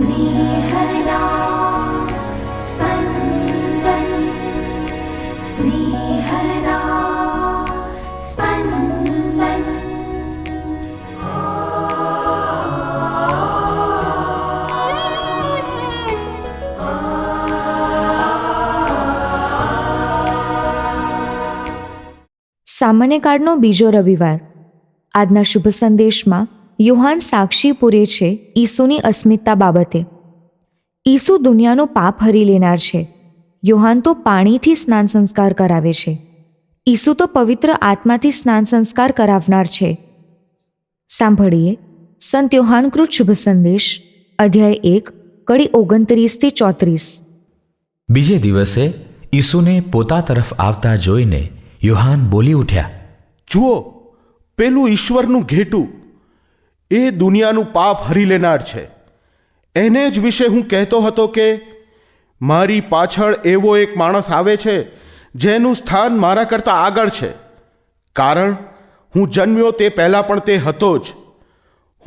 स्नेहदा स्पन्दन् स्नेहदा स्पन्दन् સામાન્ય કાળનો બીજો રવિવાર આજના શુભ સંદેશમાં યુહાન સાક્ષી પૂરે છે ઈસુની અસ્મિતતા બાબતે. ઈસુ દુનિયાનો પાપ હરી લેનાર છે. યુહાન તો પાણીથી સ્નાન સંસ્કાર કરાવે છે. ઈસુ તો પવિત્ર આત્માથી સ્નાન સંસ્કાર કરાવનાર છે. સાંભળીએ. સંત યુહાનકૃત શુભ સંદેશ અધ્યાય એક કડી ઓગણત્રીસથી ચોત્રીસ. બીજે દિવસે ઈસુને પોતા તરફ આવતા જોઈને યુહાન બોલી ઉઠ્યા જુઓ પેલું ઈશ્વરનું ઘેટું એ દુનિયાનું પાપ હરી લેનાર છે. એને જ વિશે હું કહેતો હતો કે, મારી પાછળ એવો એક માણસ આવે છે, જેનું સ્થાન મારા કરતાં આગળ છે. કારણ, હું જન્મ્યો તે પહેલાં પણ તે હતો જ.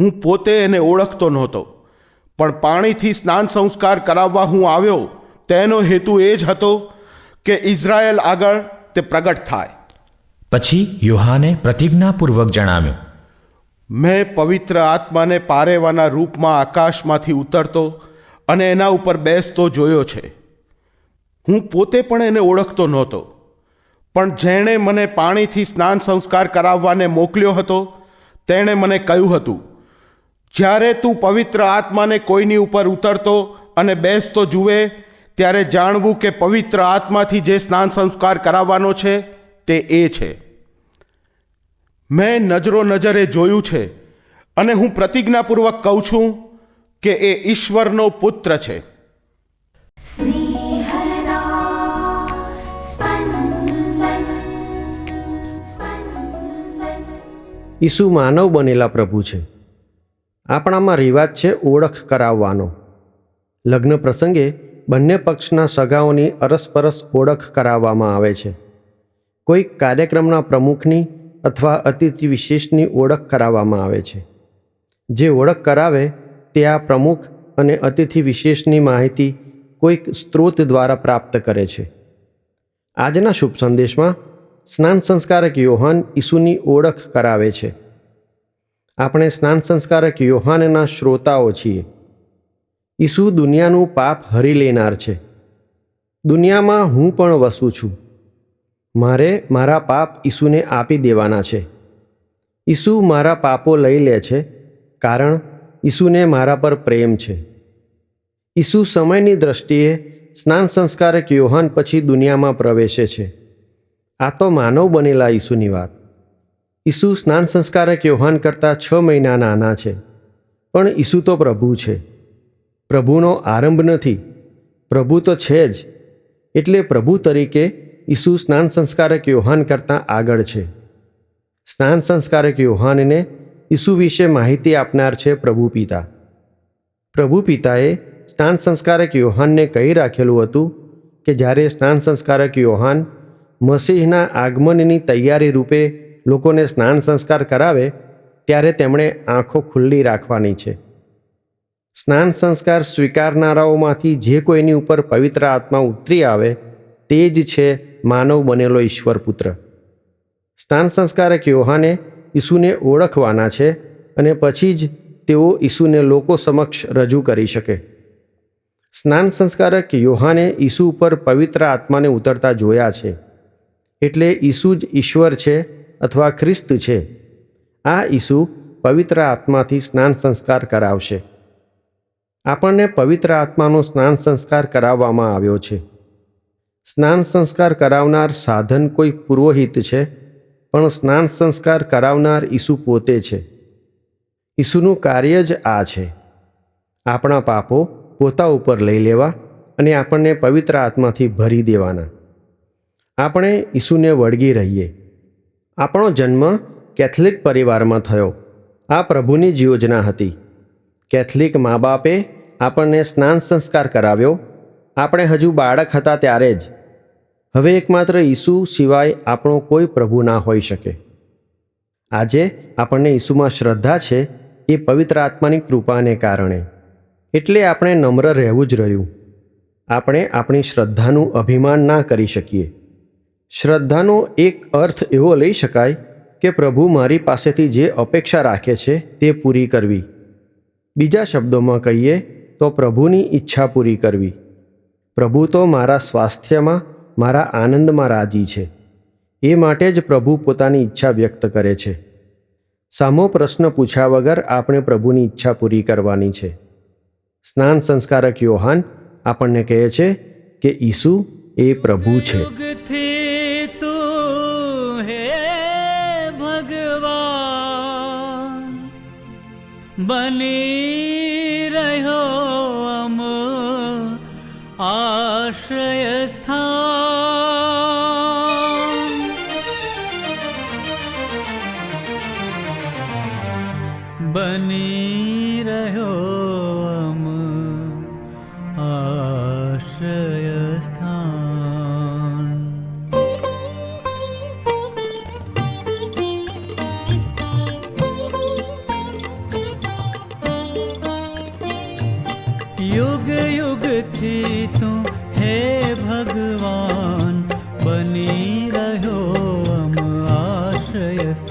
હું પોતે એને ઓળખતો નહોતો. પણ પાણીથી સ્નાન સંસ્કાર કરાવવા હું આવ્યો, તેનો હેતુ એ જ હતો કે ઇઝરાયલ આગળ તે પ્રગટ થાય. પછી યુહાને પ્રતિજ્ઞાપૂર્વક જણાવ્યું મેં પવિત્ર આત્માને પારેવાના રૂપમાં આકાશમાંથી ઉતરતો અને એના ઉપર બેસતો જોયો છે. હું પોતે પણ એને ઓળખતો નહોતો. પણ જેણે મને પાણીથી સ્નાન સંસ્કાર કરાવવાને મોકલ્યો હતો, તેણે મને કહ્યું હતું, જ્યારે તું પવિત્ર આત્માને કોઈની ઉપર ઉતરતો અને બેસતો જુએ, ત્યારે જાણવું કે પવિત્ર આત્માથી જે સ્નાન સંસ્કાર કરાવવાનો છે, તે એ છે. મેં નજરો નજરે જોયું છે અને હું પ્રતિજ્ઞાપૂર્વક કહું છું કે એ ઈશ્વરનો પુત્ર છે. ઈસુ માનવ બનેલા પ્રભુ છે. આપણામાં રિવાજ છે ઓળખ કરાવવાનો. લગ્ન પ્રસંગે બંને પક્ષના સગાઓની અરસપરસ ઓળખ કરાવવામાં આવે છે. કોઈક કાર્યક્રમના પ્રમુખની અથવા અતિથિ વિશેષની ઓળખ કરાવવામાં આવે છે. જે ઓળખ કરાવે તે આ પ્રમુખ અને અતિથિ વિશેષની માહિતી કોઈક સ્ત્રોત દ્વારા પ્રાપ્ત કરે છે. આજના શુભ સંદેશમાં સ્નાન સંસ્કારક યોહાન ઈસુની ઓળખ કરાવે છે. આપણે સ્નાન સંસ્કારક યોહાનના શ્રોતાઓ છીએ. ઈસુ દુનિયાનું પાપ હરી લેનાર છે. દુનિયામાં હું પણ વસું છું. મારે મારા પાપ ઈસુને આપી દેવાના છે. ઈસુ મારા પાપો લઈ લે છે, કારણ ઈસુને મારા પર પ્રેમ છે. ઈસુ સમયની દ્રષ્ટિએ સ્નાન સંસ્કારક યોહાન પછી દુનિયામાં પ્રવેશે છે. આ તો માનવ બનેલા ઈસુની વાત. ઈસુ સ્નાન સંસ્કારક યોહાન કરતાં છ મહિના નાના છે, પણ ઈસુ તો પ્રભુ છે. પ્રભુનો આરંભ નથી. પ્રભુ તો છે જ. એટલે પ્રભુ તરીકે ઈસુ સ્નાન સંસ્કારક યોહાન કરતાં આગળ છે. સ્નાન સંસ્કારક યોહાનને ઈસુ વિશે માહિતી આપનાર છે પ્રભુ પિતા. પ્રભુ પિતાએ સ્નાન સંસ્કારક યોહાનને કહી રાખેલું હતું કે જ્યારે સ્નાન સંસ્કારક યોહાન મસીહના આગમનની તૈયારી રૂપે લોકોને સ્નાન સંસ્કાર કરાવે, ત્યારે તેમણે આંખો ખુલ્લી રાખવાની છે. સ્નાન સંસ્કાર સ્વીકારનારાઓમાંથી જે કોઈની ઉપર પવિત્ર આત્મા ઉતરી આવે તે જ છે માનવ બનેલો ઈશ્વર પુત્ર સ્નાન સંસ્કારક યોહાને ઈસુને ઓળખવાના છે અને પછી જ તેઓ ઈસુને લોકો સમક્ષ રજૂ કરી શકે. સ્નાન સંસ્કારક યોહાને ઈસુ ઉપર પવિત્ર આત્માને ઉતરતા જોયા છે. એટલે ઈસુ જ ઈશ્વર છે અથવા ખ્રિસ્ત છે. આ ઈસુ પવિત્ર આત્માથી સ્નાન સંસ્કાર કરાવશે. આપણને પવિત્ર આત્માનો સ્નાન સંસ્કાર કરાવવામાં આવ્યો છે. સ્નાન સંસ્કાર કરાવનાર સાધન કોઈ પુરોહિત છે, પણ સ્નાન સંસ્કાર કરાવનાર ઈસુ પોતે છે. ઈસુનું કાર્ય જ આ છે. આપણા પાપો પોતા ઉપર લઈ લેવા અને આપણને પવિત્ર આત્માથી ભરી દેવાના. આપણે ઈસુને વળગી રહીએ. આપણો જન્મ કેથલિક પરિવારમાં થયો. આ પ્રભુની જ યોજના હતી. કેથલિક મા બાપે આપણને સ્નાન સંસ્કાર કરાવ્યો આપણે હજુ બાળક હતા ત્યારે જ. હવે એકમાત્ર ઈસુ સિવાય આપણો કોઈ પ્રભુ ના હોઈ શકે. આજે આપણને ઈસુમાં શ્રદ્ધા છે એ પવિત્ર આત્માની કૃપાને કારણે. એટલે આપણે નમ્ર રહેવું જ રહ્યું. આપણે આપણી શ્રદ્ધાનું અભિમાન ના કરી શકીએ. શ્રદ્ધાનો એક અર્થ એવો લઈ શકાય કે પ્રભુ મારી પાસેથી જે અપેક્ષા રાખે છે તે પૂરી કરવી. બીજા શબ્દોમાં કહીએ તો પ્રભુની ઈચ્છા પૂરી કરવી. પ્રભુ તો મારા સ્વાસ્થ્યમાં, મારા આનંદમાં રાજી છે. એ માટે જ પ્રભુ પોતાની ઈચ્છા વ્યક્ત કરે છે. સામો પ્રશ્ન પૂછ્યા વગર આપણે પ્રભુની ઈચ્છા પૂરી કરવાની છે. સ્નાન સંસ્કારક યોહાન આપણને કહે છે કે ઈસુ એ પ્રભુ છે. ભગવાન બની રહ્યો અમ आश्रयस्था आश्रयस्थ बो आश्रयस्था बनी बीरम् आश्रयस्थ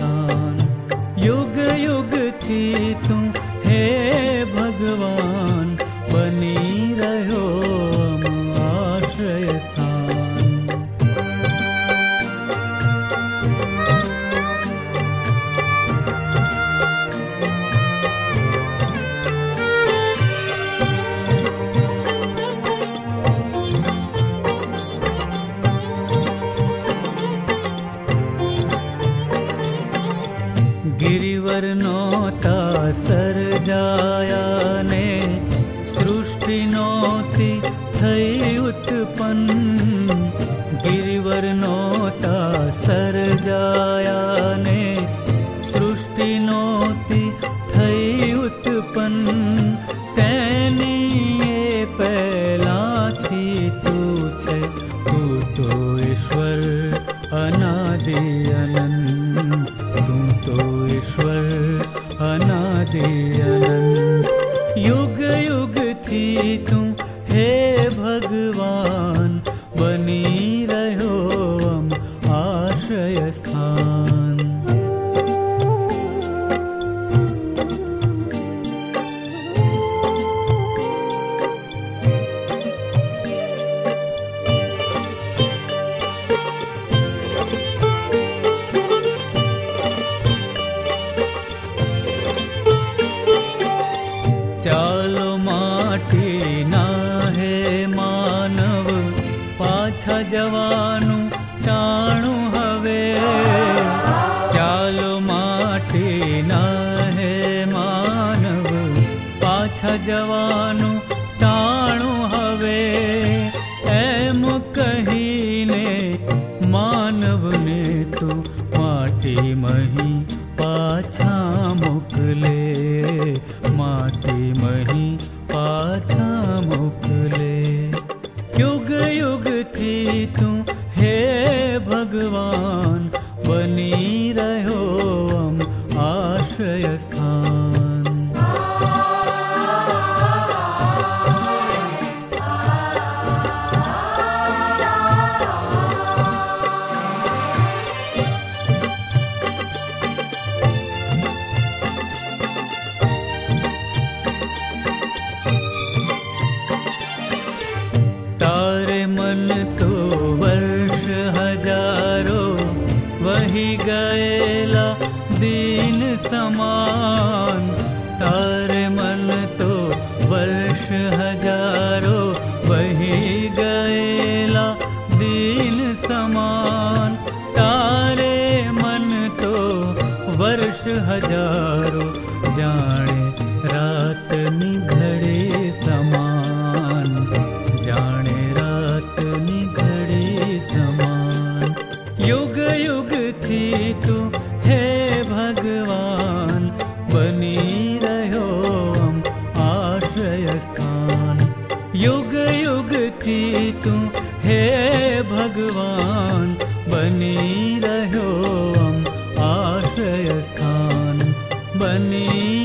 सृष्टि नोति પાછા જવાનું ટાણું હવે એમ કહીને માનવને તું માટી મહી પાછા મોકલે માટી મહી પાછા મોકલે યુગ યુગથી તું હે ભગવાન બની રહ્યો અમ આશ્રય समान तारे मन भगवान् बहो आश्रयस्थन बनी